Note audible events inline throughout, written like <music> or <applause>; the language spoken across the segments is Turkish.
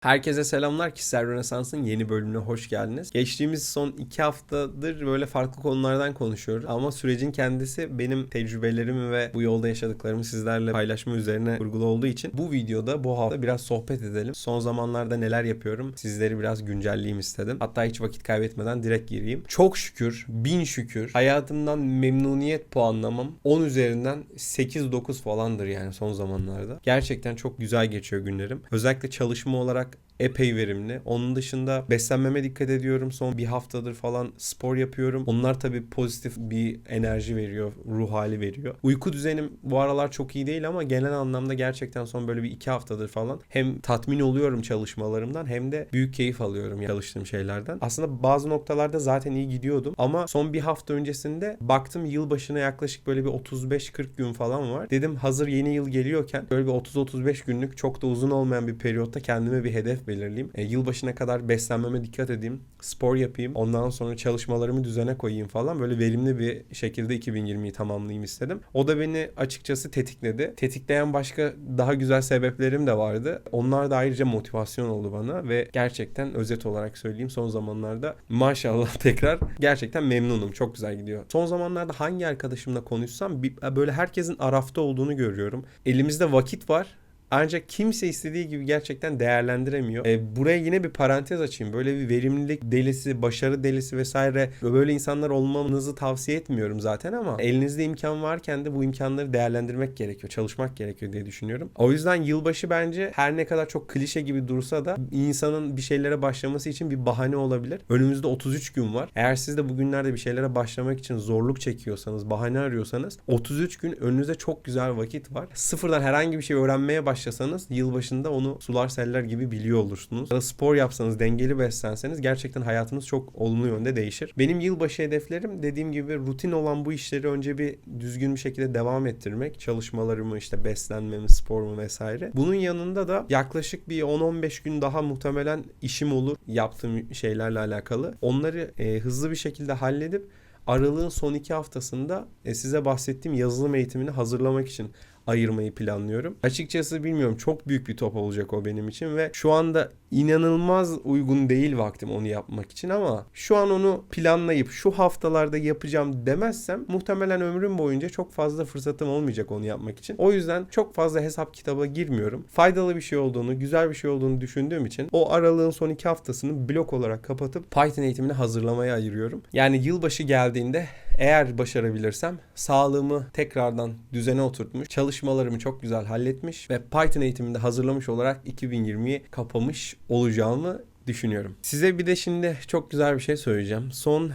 Herkese selamlar. Kişisel Rönesans'ın yeni bölümüne hoş geldiniz. Geçtiğimiz son iki haftadır böyle farklı konulardan konuşuyoruz. Ama sürecin kendisi benim tecrübelerimi ve bu yolda yaşadıklarımı sizlerle paylaşma üzerine kurgulu olduğu için bu videoda bu hafta biraz sohbet edelim. Son zamanlarda neler yapıyorum sizleri biraz güncelleyeyim istedim. Hatta hiç vakit kaybetmeden direkt gireyim. Çok şükür, bin şükür hayatımdan memnuniyet puanlamam 10 üzerinden 8-9 falandır yani son zamanlarda. Gerçekten çok güzel geçiyor günlerim. Özellikle çalışma olarak Rock epey verimli. Onun dışında beslenmeme dikkat ediyorum. Son bir haftadır falan spor yapıyorum. Onlar tabii pozitif bir enerji veriyor, ruh hali veriyor. Uyku düzenim bu aralar çok iyi değil ama genel anlamda gerçekten son böyle bir iki haftadır falan hem tatmin oluyorum çalışmalarımdan hem de büyük keyif alıyorum çalıştığım şeylerden. Aslında bazı noktalarda zaten iyi gidiyordum ama son bir hafta öncesinde baktım yılbaşına yaklaşık böyle bir 35-40 gün falan var. Dedim hazır yeni yıl geliyorken böyle bir 30-35 günlük çok da uzun olmayan bir periyotta kendime bir hedef belirleyeyim. E, yılbaşına kadar beslenmeme dikkat edeyim. Spor yapayım. Ondan sonra çalışmalarımı düzene koyayım falan. Böyle verimli bir şekilde 2020'yi tamamlayayım istedim. O da beni açıkçası tetikledi. Tetikleyen başka daha güzel sebeplerim de vardı. Onlar da ayrıca motivasyon oldu bana ve gerçekten özet olarak söyleyeyim son zamanlarda maşallah <laughs> tekrar gerçekten memnunum. Çok güzel gidiyor. Son zamanlarda hangi arkadaşımla konuşsam böyle herkesin arafta olduğunu görüyorum. Elimizde vakit var ancak kimse istediği gibi gerçekten değerlendiremiyor. E, buraya yine bir parantez açayım. Böyle bir verimlilik delisi, başarı delisi vesaire böyle insanlar olmanızı tavsiye etmiyorum zaten ama elinizde imkan varken de bu imkanları değerlendirmek gerekiyor. Çalışmak gerekiyor diye düşünüyorum. O yüzden yılbaşı bence her ne kadar çok klişe gibi dursa da insanın bir şeylere başlaması için bir bahane olabilir. Önümüzde 33 gün var. Eğer siz de bugünlerde bir şeylere başlamak için zorluk çekiyorsanız, bahane arıyorsanız 33 gün önünüzde çok güzel vakit var. Sıfırdan herhangi bir şey öğrenmeye baş başlasanız yılbaşında onu sular seller gibi biliyor olursunuz. Ya da spor yapsanız, dengeli beslenseniz gerçekten hayatınız çok olumlu yönde değişir. Benim yılbaşı hedeflerim dediğim gibi rutin olan bu işleri önce bir düzgün bir şekilde devam ettirmek. Çalışmalarımı işte beslenmemi, sporumu vesaire. Bunun yanında da yaklaşık bir 10-15 gün daha muhtemelen işim olur yaptığım şeylerle alakalı. Onları e, hızlı bir şekilde halledip Aralığın son iki haftasında e, size bahsettiğim yazılım eğitimini hazırlamak için ayırmayı planlıyorum. Açıkçası bilmiyorum çok büyük bir top olacak o benim için ve şu anda inanılmaz uygun değil vaktim onu yapmak için ama şu an onu planlayıp şu haftalarda yapacağım demezsem muhtemelen ömrüm boyunca çok fazla fırsatım olmayacak onu yapmak için. O yüzden çok fazla hesap kitaba girmiyorum. Faydalı bir şey olduğunu, güzel bir şey olduğunu düşündüğüm için o aralığın son iki haftasını blok olarak kapatıp Python eğitimini hazırlamaya ayırıyorum. Yani yılbaşı geldiğinde eğer başarabilirsem sağlığımı tekrardan düzene oturtmuş, çalışmalarımı çok güzel halletmiş ve Python eğitiminde hazırlamış olarak 2020'yi kapamış olacağımı düşünüyorum. Size bir de şimdi çok güzel bir şey söyleyeceğim. Son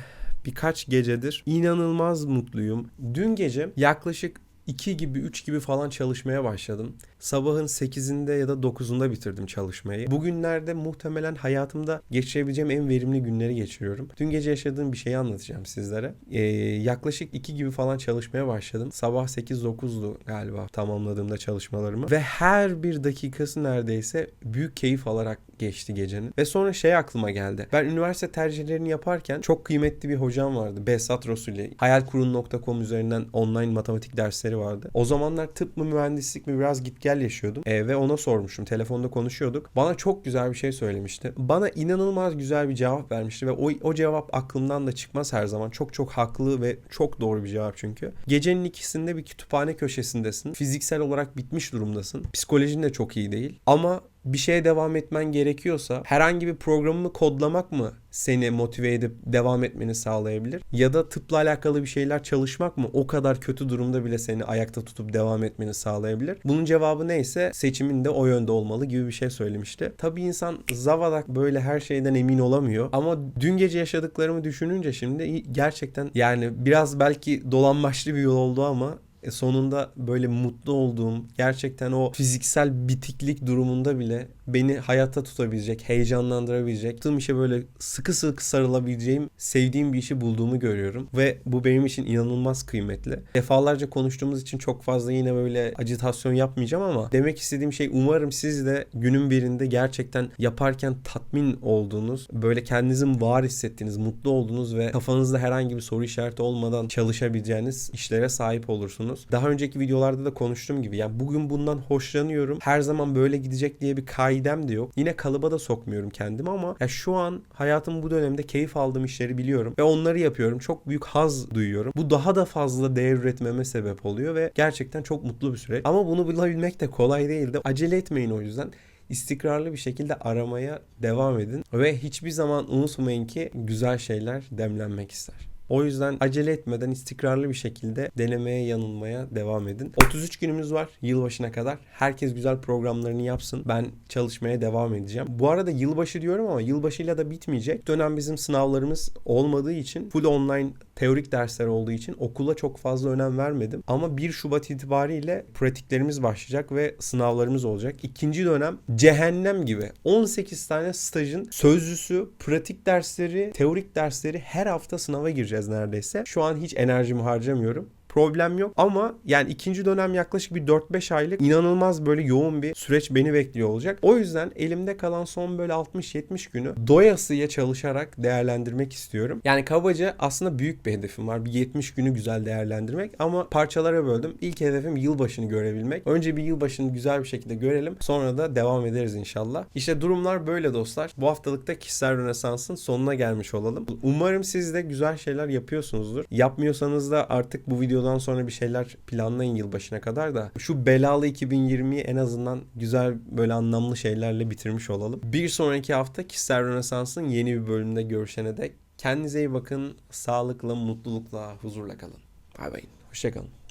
birkaç gecedir inanılmaz mutluyum. Dün gece yaklaşık 2 gibi 3 gibi falan çalışmaya başladım. Sabahın 8'inde ya da 9'unda bitirdim çalışmayı. Bugünlerde muhtemelen hayatımda geçirebileceğim en verimli günleri geçiriyorum. Dün gece yaşadığım bir şeyi anlatacağım sizlere. Ee, yaklaşık 2 gibi falan çalışmaya başladım. Sabah 8-9'du galiba tamamladığımda çalışmalarımı. Ve her bir dakikası neredeyse büyük keyif alarak geçti gecenin. Ve sonra şey aklıma geldi. Ben üniversite tercihlerini yaparken çok kıymetli bir hocam vardı. Behzat Rosuli. Hayalkurun.com üzerinden online matematik dersleri vardı. O zamanlar tıp mı mühendislik mi biraz git gel yaşıyordum. E, ve ona sormuştum. Telefonda konuşuyorduk. Bana çok güzel bir şey söylemişti. Bana inanılmaz güzel bir cevap vermişti ve o, o cevap aklımdan da çıkmaz her zaman. Çok çok haklı ve çok doğru bir cevap çünkü. Gecenin ikisinde bir kütüphane köşesindesin. Fiziksel olarak bitmiş durumdasın. Psikolojin de çok iyi değil. Ama bir şeye devam etmen gerekiyorsa herhangi bir programını kodlamak mı seni motive edip devam etmeni sağlayabilir? Ya da tıpla alakalı bir şeyler çalışmak mı o kadar kötü durumda bile seni ayakta tutup devam etmeni sağlayabilir? Bunun cevabı neyse seçimin de o yönde olmalı gibi bir şey söylemişti. Tabi insan zavadak böyle her şeyden emin olamıyor ama dün gece yaşadıklarımı düşününce şimdi gerçekten yani biraz belki dolanbaşlı bir yol oldu ama sonunda böyle mutlu olduğum gerçekten o fiziksel bitiklik durumunda bile beni hayatta tutabilecek, heyecanlandırabilecek, yaptığım işe böyle sıkı sıkı sarılabileceğim, sevdiğim bir işi bulduğumu görüyorum. Ve bu benim için inanılmaz kıymetli. Defalarca konuştuğumuz için çok fazla yine böyle acitasyon yapmayacağım ama demek istediğim şey umarım siz de günün birinde gerçekten yaparken tatmin olduğunuz, böyle kendinizin var hissettiğiniz, mutlu olduğunuz ve kafanızda herhangi bir soru işareti olmadan çalışabileceğiniz işlere sahip olursunuz biliyorsunuz. Daha önceki videolarda da konuştuğum gibi yani bugün bundan hoşlanıyorum. Her zaman böyle gidecek diye bir kaidem de yok. Yine kalıba da sokmuyorum kendimi ama ya şu an hayatım bu dönemde keyif aldığım işleri biliyorum ve onları yapıyorum. Çok büyük haz duyuyorum. Bu daha da fazla değer üretmeme sebep oluyor ve gerçekten çok mutlu bir süreç. Ama bunu bulabilmek de kolay değildi. Acele etmeyin o yüzden istikrarlı bir şekilde aramaya devam edin ve hiçbir zaman unutmayın ki güzel şeyler demlenmek ister. O yüzden acele etmeden istikrarlı bir şekilde denemeye yanılmaya devam edin. 33 günümüz var yılbaşına kadar. Herkes güzel programlarını yapsın. Ben çalışmaya devam edeceğim. Bu arada yılbaşı diyorum ama yılbaşıyla da bitmeyecek. Dönem bizim sınavlarımız olmadığı için full online teorik dersler olduğu için okula çok fazla önem vermedim. Ama 1 Şubat itibariyle pratiklerimiz başlayacak ve sınavlarımız olacak. İkinci dönem cehennem gibi 18 tane stajın sözlüsü, pratik dersleri, teorik dersleri her hafta sınava gireceğiz neredeyse. Şu an hiç enerjimi harcamıyorum problem yok ama yani ikinci dönem yaklaşık bir 4-5 aylık inanılmaz böyle yoğun bir süreç beni bekliyor olacak. O yüzden elimde kalan son böyle 60-70 günü doyasıya çalışarak değerlendirmek istiyorum. Yani kabaca aslında büyük bir hedefim var. Bir 70 günü güzel değerlendirmek ama parçalara böldüm. İlk hedefim yılbaşını görebilmek. Önce bir yılbaşını güzel bir şekilde görelim. Sonra da devam ederiz inşallah. İşte durumlar böyle dostlar. Bu haftalıkta kişisel rönesansın sonuna gelmiş olalım. Umarım siz de güzel şeyler yapıyorsunuzdur. Yapmıyorsanız da artık bu videoda videodan sonra bir şeyler planlayın yılbaşına kadar da şu belalı 2020'yi en azından güzel böyle anlamlı şeylerle bitirmiş olalım. Bir sonraki hafta kişisel rönesansın yeni bir bölümünde görüşene dek kendinize iyi bakın. Sağlıkla, mutlulukla, huzurla kalın. Bay bay. Hoşçakalın.